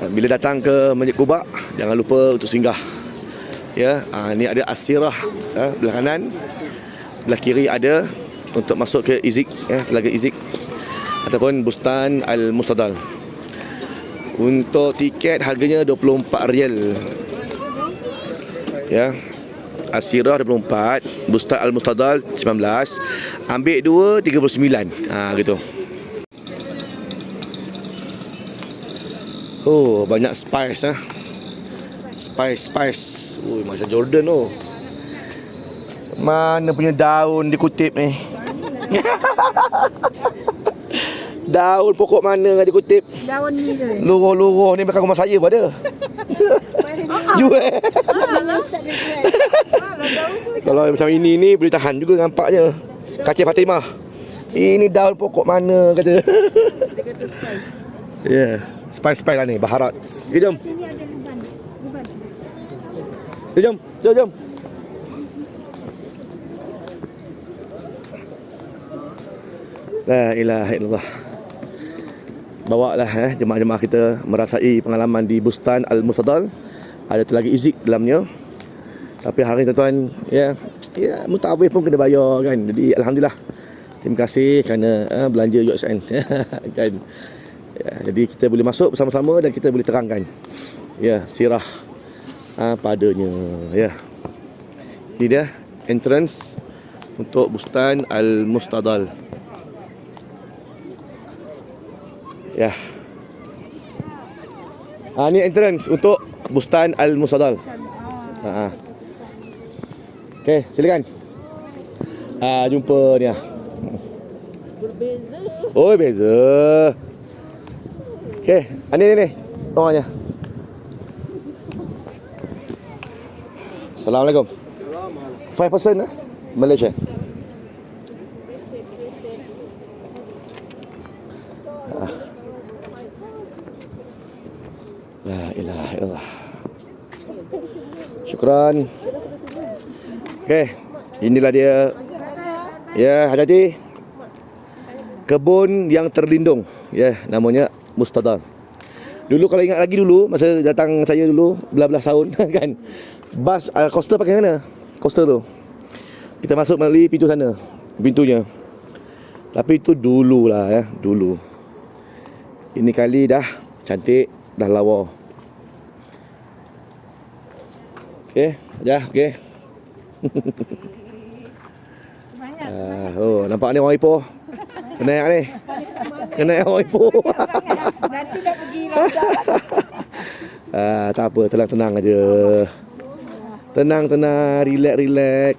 Ah, Bila datang ke Masjid Kuba Jangan lupa untuk singgah. Ya, ah, ni ada asirah ah, Belah kanan. Belah kiri ada Untuk masuk ke Izik ya, Telaga Izik. Ataupun Bustan Al-Mustadal. Untuk tiket harganya 24 rial. Ya Asirah 24 Bustan Al-Mustadal 19 Ambil dua 39 ha, gitu Oh banyak spice ah. Spice spice. Ui macam Jordan oh. Mana punya daun dikutip ni? daun pokok mana yang dikutip? Daun ni je. Luruh-luruh ni belakang rumah saya pun ada. Jual. Kalau macam ini ni boleh tahan juga nampaknya. Kaki Fatimah. Ini daun pokok mana kata. Ya. yeah. Spice-spice lah ni, baharat. Okay, jom. Eh, jom, jom, jom. La ilaha illallah. Bawa lah eh, jemaah-jemaah kita merasai pengalaman di Bustan Al-Mustadal. Ada telaga izik dalamnya. Tapi hari tuan-tuan, ya, ya mutawif pun kena bayar kan. Jadi Alhamdulillah. Terima kasih kerana eh, belanja USN. kan. Ya, jadi kita boleh masuk bersama-sama dan kita boleh terangkan. Ya, sirah uh, padanya ya. Ini dia entrance untuk Bustan Al-Mustadal. Ya. Ah ni entrance untuk Bustan Al-Mustadal. Ha ah. Okey, silakan. Ah jumpa ni ah. Berbeza. Oh, beza. Okey, ah, ni ni. Orangnya. Assalamualaikum. Five person eh? Malaysia. Ah. La ilaha illallah. Syukran. Okey, inilah dia. Ya, hati-hati. Kebun yang terlindung. Ya, namanya Mustadal. Dulu kalau ingat lagi dulu masa datang saya dulu belas-belas tahun kan. Bas uh, coaster pakai mana? Coaster tu. Kita masuk melalui pintu sana. Pintunya. Tapi itu dulu lah ya, dulu. Ini kali dah cantik, dah lawa. Okey, dah okey. Semangat. Ah, oh, nampak ni orang Ipoh. Kena ayak ni. Kena orang Ipoh. Nanti dah pergi ah, tak apa, tenang-tenang aja. Tenang, tenang, relax, relax.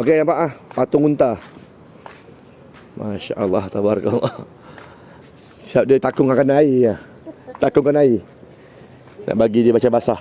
Okey, nampak ah, patung unta. Masya Allah, tabarakallah. Siap dia takungkan air ya. Takungkan air. Nak bagi dia baca basah.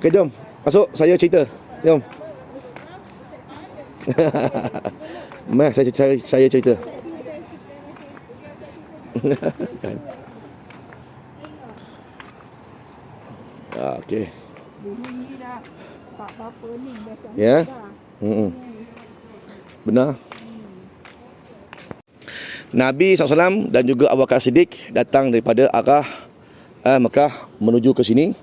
Okey, jom. Masuk, saya cerita. Jom. Mas, saya, saya, saya cerita. Kan? Ah, Okey. Ya. dah. Hmm. Benar. Nabi SAW dan juga Abu Bakar Siddiq datang daripada arah uh, Mekah menuju ke sini.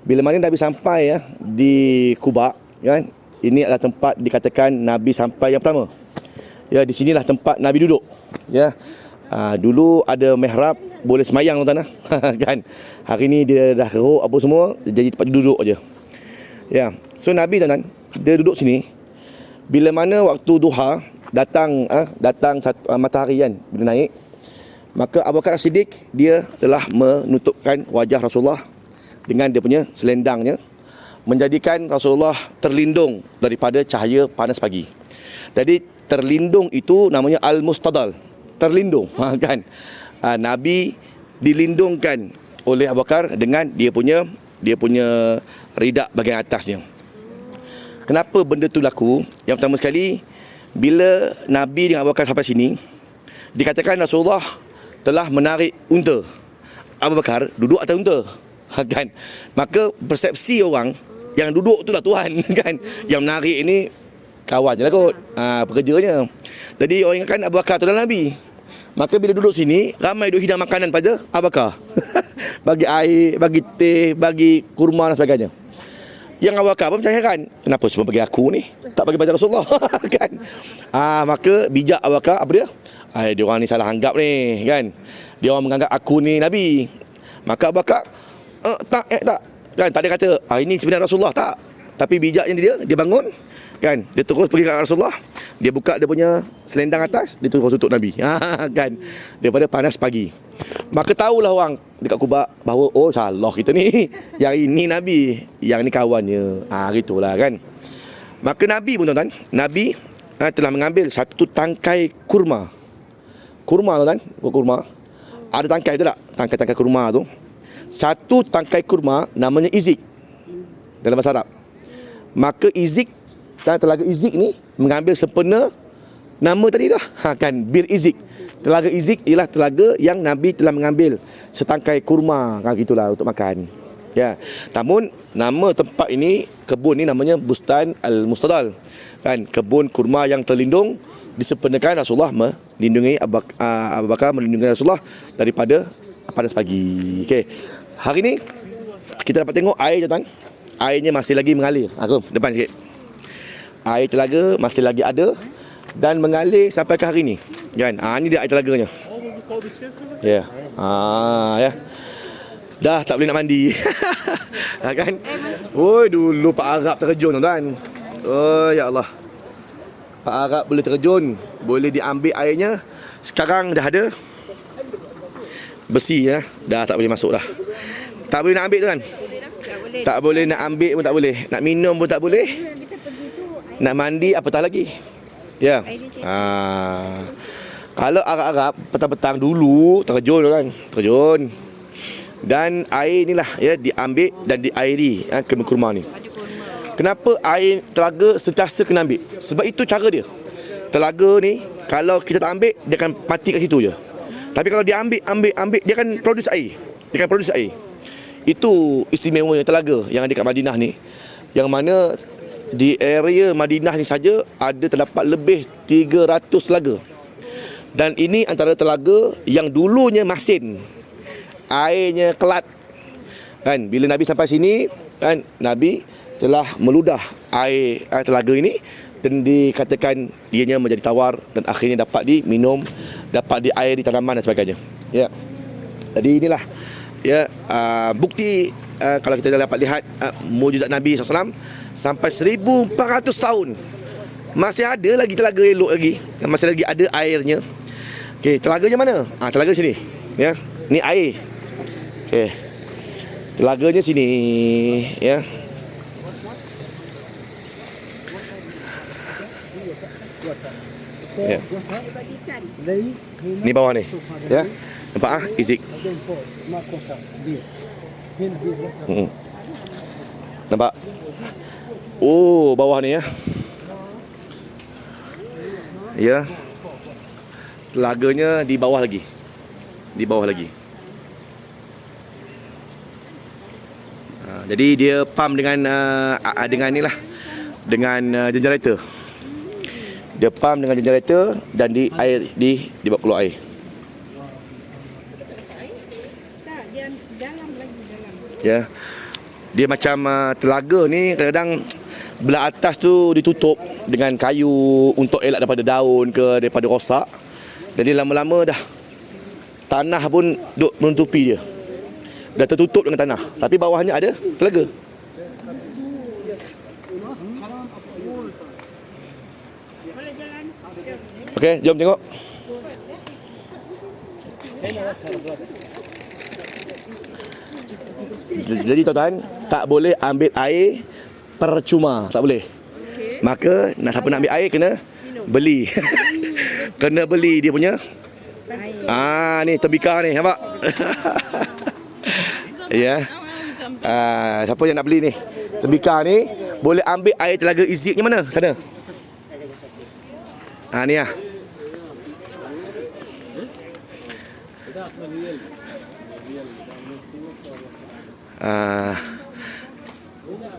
Bila mana Nabi sampai ya di Kuba, kan? Ini adalah tempat dikatakan Nabi sampai yang pertama. Ya, di sinilah tempat Nabi duduk. Ya. Uh, dulu ada mihrab boleh semayang tuan-tuan ah. kan. Hari ni dia dah keruk apa semua, jadi tempat duduk aja. Ya. So Nabi tuan-tuan, dia duduk sini. Bila mana waktu duha datang ah datang satu, ah, matahari kan bila naik maka Abu Bakar Siddiq dia telah menutupkan wajah Rasulullah dengan dia punya selendangnya menjadikan Rasulullah terlindung daripada cahaya panas pagi. Jadi terlindung itu namanya al-mustadal, terlindung ha, kan. Ah, Nabi dilindungkan oleh Abu Bakar dengan dia punya dia punya ridak bahagian atasnya. Kenapa benda tu laku? Yang pertama sekali, bila Nabi dengan Abu Bakar sampai sini, dikatakan Rasulullah telah menarik unta. Abu Bakar duduk atas unta. Ha, kan? Maka persepsi orang yang duduk tu lah Tuhan kan. Yang menarik ini kawan je lah kot. Ha, pekerjanya. Jadi orang ingatkan Abu Bakar tu adalah Nabi. Maka bila duduk sini, ramai duk hidang makanan pada Abu Bakar. bagi air, bagi teh, bagi kurma dan sebagainya. Yang Abu Bakar pun macam heran. Kenapa semua bagi aku ni? Tak bagi pada Rasulullah kan? Ah maka bijak Abu Bakar apa dia? Ai dia orang ni salah anggap ni kan. Dia orang menganggap aku ni nabi. Maka Abu Bakar eh, tak eh tak. Kan tak dia kata, ah ini sebenarnya Rasulullah tak. Tapi bijaknya dia dia bangun kan? Dia terus pergi ke Rasulullah. Dia buka dia punya selendang atas dia terus tutup Nabi. Ha, kan? Daripada panas pagi. Maka tahulah orang dekat Kuba bahawa oh salah kita ni. Yang ini Nabi yang ni kawannya. Ha gitulah kan? Maka Nabi pun tuan-tuan Nabi ha, telah mengambil satu tangkai kurma. Kurma tuan-tuan kurma. Ada tangkai tu tak? Tangkai-tangkai kurma tu. Satu tangkai kurma namanya izik. Dalam bahasa Arab. Maka izik telaga Izik ni mengambil sempena nama tadi dah. Ha kan Bir Izik. Telaga Izik ialah telaga yang Nabi telah mengambil setangkai kurma kan gitulah untuk makan. Ya. Namun nama tempat ini kebun ni namanya Bustan Al Mustadal. Kan kebun kurma yang terlindung disempurnakan Rasulullah melindungi Abu Bak- ah, Abu Bakar melindungi Rasulullah daripada panas pagi. Okey. Hari ni kita dapat tengok air tuan. Airnya masih lagi mengalir. Aku depan sikit air telaga masih lagi ada dan mengalir sampai ke hari ni. Kan? Ah ni dia air telaganya. Ya. Yeah. Ah ya. Dah tak boleh nak mandi. ha, kan? Oi dulu Pak Arab terjun tuan. Oh ya Allah. Pak Arab boleh terjun, boleh diambil airnya. Sekarang dah ada besi ya. Dah tak boleh masuk dah. Tak boleh nak ambil tuan. Tak boleh nak ambil pun tak boleh. Nak minum pun tak boleh. Nak mandi apatah lagi. Ya. Ha. Kalau Arab-Arab petang-petang dulu terjun kan. Terjun. Dan air inilah ya diambil dan diairi ha, ke kurma ni. Kenapa air telaga sentiasa kena ambil? Sebab itu cara dia. Telaga ni kalau kita tak ambil dia akan mati kat situ je. Tapi kalau dia ambil ambil ambil dia akan produce air. Dia akan produce air. Itu istimewanya telaga yang ada kat Madinah ni. Yang mana di area Madinah ni saja ada terdapat lebih 300 telaga. Dan ini antara telaga yang dulunya masin. Airnya kelat. Kan bila Nabi sampai sini kan Nabi telah meludah air, air telaga ini dan dikatakan dianya menjadi tawar dan akhirnya dapat diminum, dapat diairi tanaman dan sebagainya. Ya. Jadi inilah ya uh, bukti uh, kalau kita dapat lihat uh, mujizat Nabi SAW sampai 1400 tahun. Masih ada lagi telaga elok lagi. Masih lagi ada airnya. Okey telaganya mana? Ah telaga sini. Ya ni air. Okey. Telaganya sini. Ya. Ya. Ni bawah ni. Ya. Nampak ah? Izik. Hmm. Nampak? Oh, bawah ni ya. Ya. Telaganya di bawah lagi. Di bawah lagi. Ha, jadi dia pump dengan uh, dengan ni lah. Dengan uh, generator. Dia pump dengan generator dan di air di dibawa keluar air. Tak, dia dalam lagi dalam. Ya. Dia macam uh, telaga ni kadang-kadang belah atas tu ditutup dengan kayu untuk elak daripada daun ke daripada rosak. Jadi lama-lama dah tanah pun duk menutupi dia. Dah tertutup dengan tanah. Tapi bawahnya ada telaga. Okey, jom tengok. J- Jadi tuan-tuan, tak boleh ambil air percuma, tak boleh. Maka nak siapa nak ambil air kena beli. kena beli dia punya. Ah ni tembikar ni, nampak? ya. Ah siapa yang nak beli ni? Tembikar ni boleh ambil air telaga iziknya mana? Sana. Ah ni ah. Ah.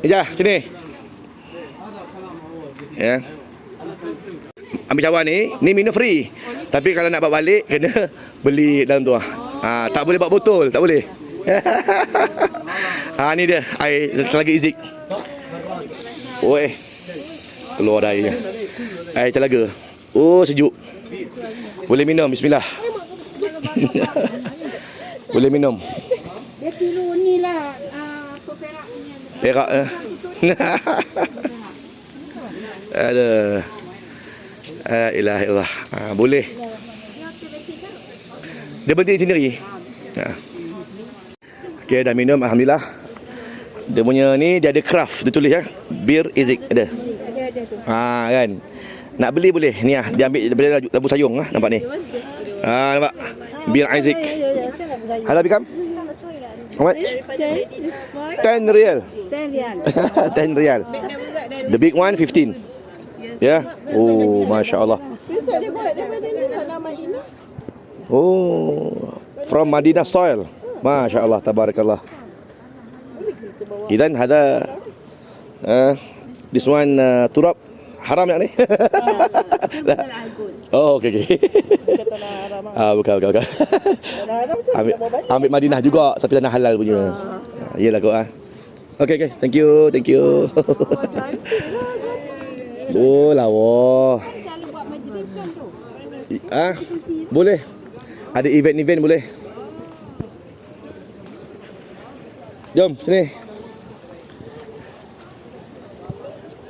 Ija, sini. Ya. Ambil cawan ni, ni minum free. Tapi kalau nak bawa balik kena beli dalam tu ah. Ha, tak boleh bawa botol, tak boleh. ha ni dia air telaga Izik. Oi. Keluar airnya. Air telaga. Oh sejuk. Boleh minum bismillah. boleh minum. Uh, perak punya. Perak eh. Ada. La ilaha illallah. Ha, boleh. Dia berhenti sendiri. Ha. Okey, dah minum alhamdulillah. Dia punya ni dia ada craft dia tulis ya. Bir Izik ada. Ada ada tu. Ha kan. Nak beli boleh. Ni ah dia ambil daripada labu- sayung ah nampak ni. Ha nampak. Bir Izik. Hello Bikam. How much? This for 10 rial. 10 rial. 10 rial. The big one 15. Ya. Yeah? Oh, masya-Allah. Oh, from Madinah soil. Masya Allah, tabarakallah. Idan hada uh, this one uh, turab haram ya ni? oh, okey okey. Ah, bukan bukan bukan. ambil, ambil Madinah juga tapi tanah halal punya. Ah, Iyalah kau ah. Okey okey, thank you, thank you. Oh, lawa. Selalu buat majlis kan tu. I- Ah, boleh. Ada event-event boleh. Jom sini.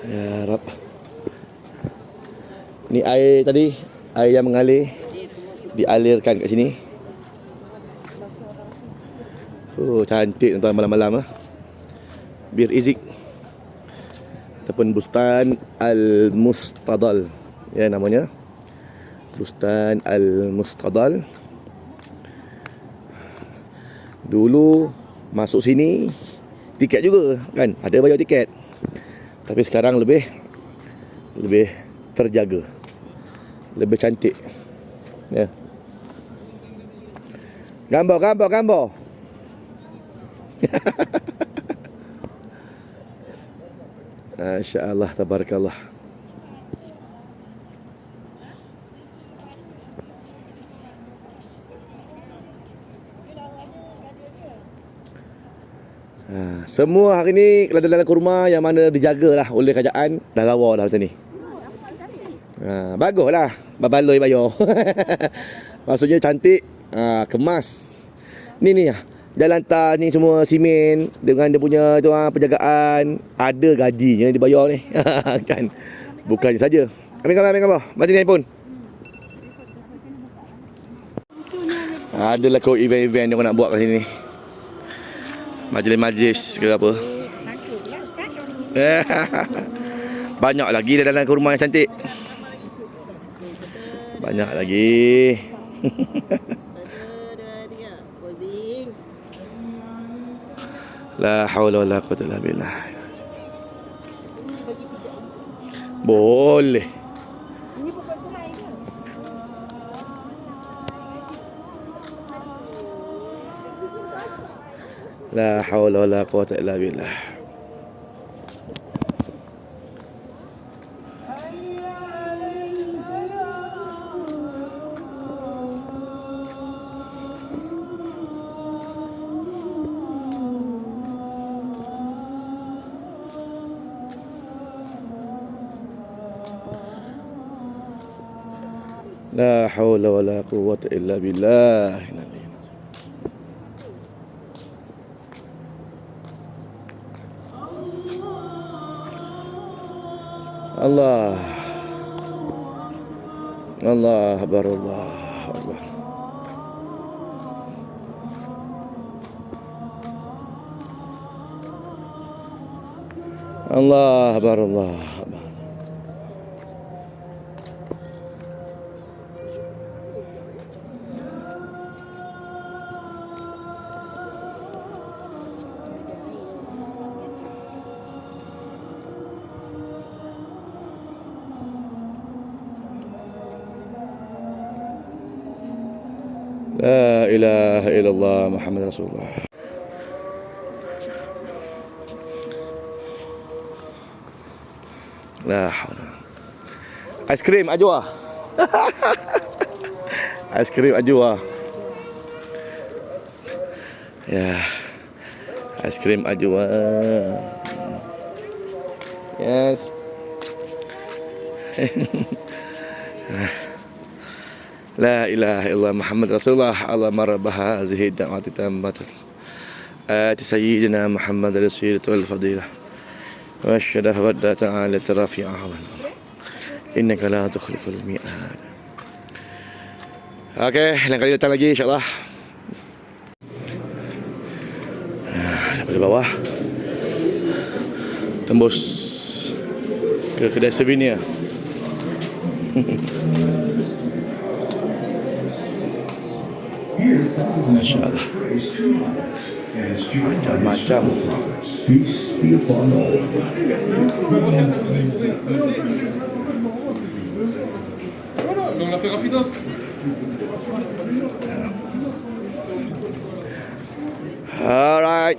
Ya Rab. Ni air tadi, air yang mengalir dialirkan kat sini. Oh, cantik tuan malam-malam ah. Bir Izik ataupun Bustan Al-Mustadal. Ya namanya. Bustan Al-Mustadal. Dulu masuk sini tiket juga kan, ada bayar tiket. Tapi sekarang lebih lebih terjaga. Lebih cantik. Ya. Gambar, gambar, gambar. Masya Allah, tabarakallah. Ha, semua hari ni ladang-ladang kurma yang mana dijaga lah oleh kerajaan dah lawa dah macam ni. Ha, baguslah babaloi bayar. Maksudnya cantik, ha, kemas. Ni ni lah. Jalan tas ni semua simen dengan dia punya tu ha, penjagaan ada gajinya dibayar ni. kan. Bukannya saja. Ambil gambar, ambil gambar. Mati ni handphone. Adalah kau event-event yang kau nak buat kat sini. Majlis-majlis ke apa. Banyak lagi dalam rumah yang cantik. Banyak lagi. La haula wala quwwata illa billah. Boleh. La haula wala quwwata illa billah. لا حول ولا قوة إلا بالله. الله. الله أكبر الله أكبر. الله أكبر الله أكبر. لا إله إلا الله محمد رسول الله لا حول آيس كريم أجوا Aiskrim Ajwa. Ya. Aiskrim Ajwa. Yes. لا إله إلا الله محمد رسول الله. على مربها هذه الدعوة التامة آت سيدنا محمد الوسيلة والفضيلة والشرف والدعاء تعالى رفيعها إنك لا تخلف الميعاد. Okey, lain kali datang lagi insyaAllah Ah, Daripada bawah Tembus Ke kedai souvenir Mashallah. Hasta matamos. Con los pegafitos. All right.